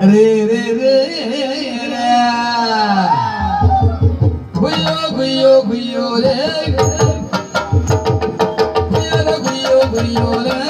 રે રે રે ગુયો ગુયો ગુયો રે. ગુયો ગુયો ગુયો રે.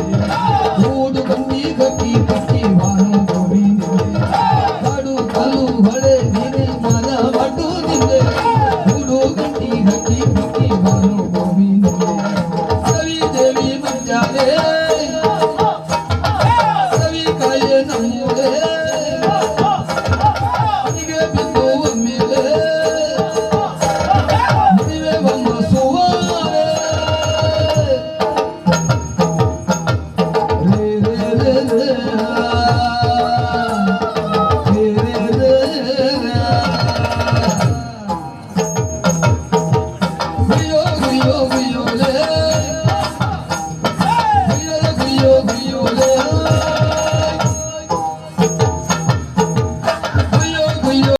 भूलो गति गति गति भूलो